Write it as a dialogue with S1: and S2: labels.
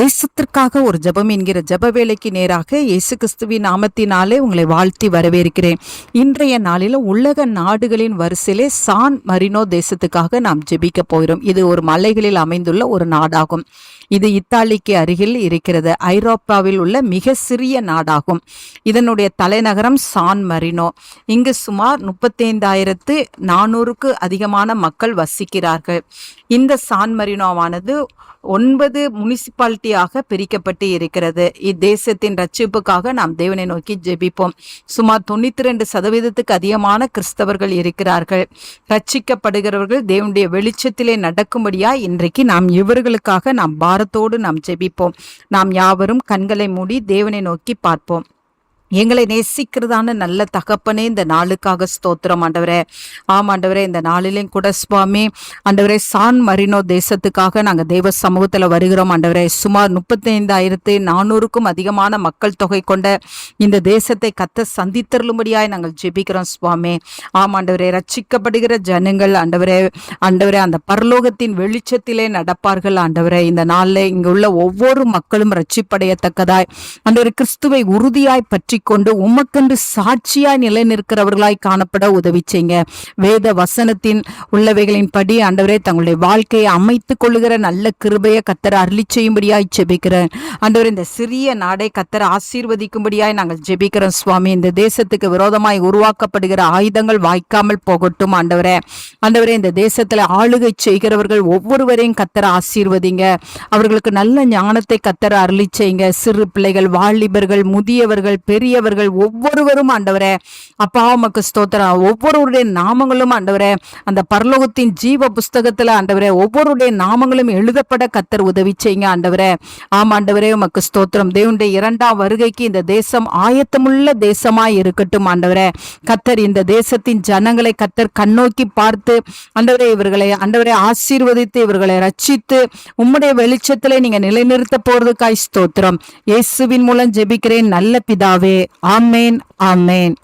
S1: தேசத்திற்காக ஒரு ஜெபம் என்கிற ஜப வேலைக்கு நேராக இயேசு கிறிஸ்துவின் நாமத்தினாலே உங்களை வாழ்த்தி வரவேற்கிறேன். இன்றைய நாளில் உலக நாடுகளின் வரிசையிலே சான் மரினோ தேசத்துக்காக நாம் ஜெபிக்க போகிறோம். இது ஒரு மலைகளில் அமைந்துள்ள ஒரு நாடாகும். இது இத்தாலிக்கு அருகில் இருக்கிறது. ஐரோப்பாவில் உள்ள மிக சிறிய நாடாகும். இதனுடைய தலைநகரம் சான் மரினோ. இங்கு சுமார் முப்பத்தைந்தாயிரத்து நானூறுக்கு அதிகமான மக்கள் வசிக்கிறார்கள். இந்த சான் மரினோவானது ஒன்பது முனிசிபாலிட்டியாக பிரிக்கப்பட்டு இருக்கிறது. இத்தேசத்தின் ரட்சிப்புக்காக நாம் தேவனை நோக்கி ஜெபிப்போம். சுமார் தொண்ணூத்தி ரெண்டு சதவீதத்துக்கு அதிகமான கிறிஸ்தவர்கள் இருக்கிறார்கள். ரட்சிக்கப்படுகிறவர்கள் தேவனுடைய வெளிச்சத்திலே நடக்கும்படியா இன்றைக்கு நாம் இவர்களுக்காக நாம் பாரத்தோடு நாம் ஜெபிப்போம். நாம் யாவரும் கண்களை மூடி தேவனை நோக்கி பார்ப்போம். எங்களை நேசிக்கிறதான நல்ல தகப்பனே இந்த நாளுக்காக ஸ்தோத்திரம் ஆண்டவரே. ஆம் ஆண்டவரே இந்த நாளிலையும் கூட சுவாமி ஆண்டவரே சான் மரினோ தேசத்துக்காக நாங்கள் தேவ சமூகத்தில் வருகிறோம் ஆண்டவரே. சுமார் முப்பத்தைந்தாயிரத்து நானூறுக்கும் அதிகமான மக்கள் தொகை கொண்ட இந்த தேசத்தை கத்த சந்தித்தருளும்படியாய் நாங்கள் ஜெபிக்கிறோம் சுவாமி. ஆம் ஆண்டவரே ரட்சிக்கப்படுகிற ஜனங்கள் ஆண்டவரே ஆண்டவரே அந்த பரலோகத்தின் வெளிச்சத்திலே நடப்பார்கள் ஆண்டவரே. இந்த நாளில் இங்குள்ள ஒவ்வொரு மக்களும் ரட்சிப்படையத்தக்கதாய் ஆண்டவரே கிறிஸ்துவை உறுதியாய் பற்றி கொண்டு உமக்கென்று சாட்சியாய் நிலை நிற்கிறவர்களாய் காணப்பட உதவி செய்யுங்க. வேத வசனத்தின் உள்ளவைகளின் படி ஆண்டவரே தங்களுடைய வாழ்க்கையை அமைத்துக் கொள்ளுகிற நல்ல கிருபையை கத்தர அருளி செய்யும்படியாய் ஜெபிக்கிறேன். ஆண்டவர் இந்த சிறிய நாடை கத்தர ஆசீர்வதிக்கும்படியாய் நாங்கள் ஜெபிக்கிறோம் சுவாமி. இந்த தேசத்துக்கு விரோதமாய் உருவாக்கப்படுகிற ஆயுதங்கள் வாய்க்காமல் போகட்டும் ஆண்டவரே. ஆண்டவரே இந்த தேசத்துல ஆளுகை செய்கிறவர்கள் ஒவ்வொருவரையும் கத்தர ஆசீர்வதிங்க. அவர்களுக்கு நல்ல ஞானத்தை கத்தர அருளி செய்யுங்க. சிறு பிள்ளைகள் வாலிபர்கள் முதியவர்கள் பெரிய பெரியவர்கள் ஒவ்வொருவரும் ஆண்டவரே. அப்பா உமக்கு ஸ்தோத்திரம். ஒவ்வொருவருடைய நாமங்களும் ஆண்டவரே அந்த பரலோகத்தின் ஜீவ புஸ்தகத்துல ஆண்டவரே ஒவ்வொருடைய நாமங்களும் எழுதப்பட கத்தர் உதவி செய்யுங்க ஆண்டவரே. ஆம் ஆண்டவரே உமக்கு ஸ்தோத்திரம். தேவனுடைய இரண்டாம் வருகைக்கு இந்த தேசம் ஆயத்தமுள்ள தேசமாய் இருக்கட்டும் ஆண்டவரே. கத்தர் இந்த தேசத்தின் ஜனங்களை கத்தர் கண்ணோக்கி பார்த்து ஆண்டவரே இவர்களை ஆண்டவரை ஆசீர்வதித்து இவர்களை ரட்சித்து உம்முடைய வெளிச்சத்திலே நீங்க நிலைநிறுத்த போறதுக்காய் ஸ்தோத்திரம். இயேசுவின் மூலம் ஜெபிக்கிறேன். நல்ல பிதாவே ஆமேன் ஆமேன்.